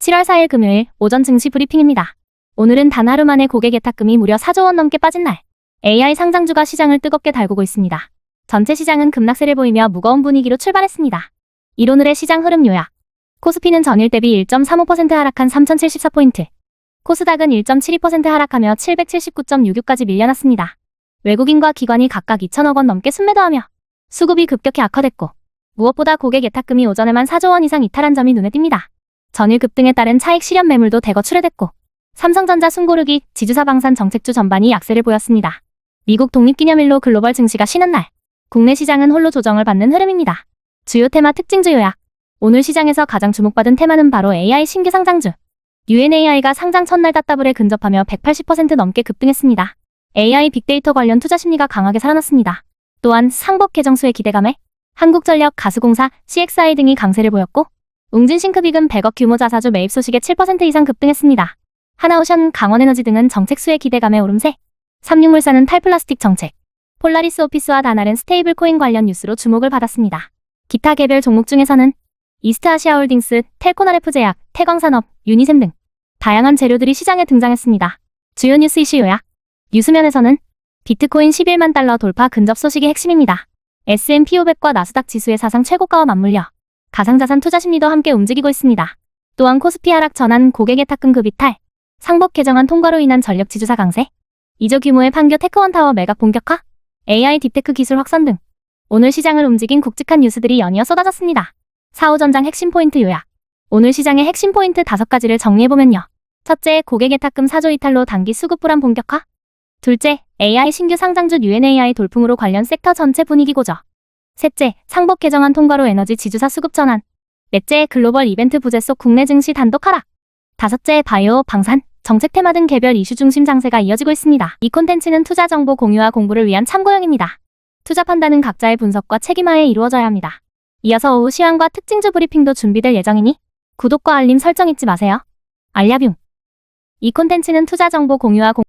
7월 4일 금요일 오전 증시 브리핑입니다. 오늘은 단 하루 만에 고객 예탁금이 무려 4조 원 넘게 빠진 날. AI 상장주가 시장을 뜨겁게 달구고 있습니다. 전체 시장은 급락세를 보이며 무거운 분위기로 출발했습니다. 이론을의 시장 흐름 요약. 코스피는 전일 대비 1.35% 하락한 3,074포인트. 코스닥은 1.72% 하락하며 779.66까지 밀려났습니다. 외국인과 기관이 각각 2천억 원 넘게 순매도하며 수급이 급격히 악화됐고 무엇보다 고객 예탁금이 오전에만 4조 원 이상 이탈한 점이 눈에 띕니다. 전일 급등에 따른 차익 실현 매물도 대거 출회됐고 삼성전자 숨고르기 지주사 방산 정책주 전반이 약세를 보였습니다. 미국 독립기념일로 글로벌 증시가 쉬는 날 국내 시장은 홀로 조정을 받는 흐름입니다. 주요 테마 특징주 요약 오늘 시장에서 가장 주목받은 테마는 바로 AI 신규 상장주 UNAI가 상장 첫날 따따블에 근접하며 180% 넘게 급등했습니다. AI 빅데이터 관련 투자 심리가 강하게 살아났습니다. 또한 상법 개정 수의 기대감에 한국전력, 가스공사, CXI 등이 강세를 보였고 웅진 싱크빅은 100억 규모 자사주 매입 소식에 7% 이상 급등했습니다. 하나오션, 강원에너지 등은 정책 수의 기대감에 오름세. 삼육물산은 탈플라스틱 정책. 폴라리스 오피스와 다날은 스테이블 코인 관련 뉴스로 주목을 받았습니다. 기타 개별 종목 중에서는 이스트아시아홀딩스, 텔코나레프제약, 태광산업, 유니셈 등 다양한 재료들이 시장에 등장했습니다. 주요 뉴스 이슈 요약. 뉴스면에서는 비트코인 11만 달러 돌파 근접 소식이 핵심입니다. S&P 500과 나스닥 지수의 사상 최고가와 맞물려 가상자산 투자 심리도 함께 움직이고 있습니다. 또한 코스피 하락 전환 고객 예탁금 이탈, 상법 개정안 통과로 인한 전력 지주사 강세, 이조 규모의 판교 테크원 타워 매각 본격화, AI 딥테크 기술 확산 등 오늘 시장을 움직인 굵직한 뉴스들이 연이어 쏟아졌습니다. 사후전장 핵심 포인트 요약 오늘 시장의 핵심 포인트 5가지를 정리해보면요. 첫째, 고객 예탁금 4조 이탈로 단기 수급 불안 본격화 둘째, AI 신규 상장주 UNAI 돌풍으로 관련 섹터 전체 분위기 고저 셋째, 상법 개정안 통과로 에너지 지주사 수급 전환. 넷째, 글로벌 이벤트 부재 속 국내 증시 단독 하락. 다섯째, 바이오, 방산, 정책 테마 등 개별 이슈 중심 장세가 이어지고 있습니다. 이 콘텐츠는 투자 정보 공유와 공부를 위한 참고용입니다. 투자 판단은 각자의 분석과 책임하에 이루어져야 합니다. 이어서 오후 시황과 특징주 브리핑도 준비될 예정이니 구독과 알림 설정 잊지 마세요. 알야뷰. 이 콘텐츠는 투자 정보 공유와 공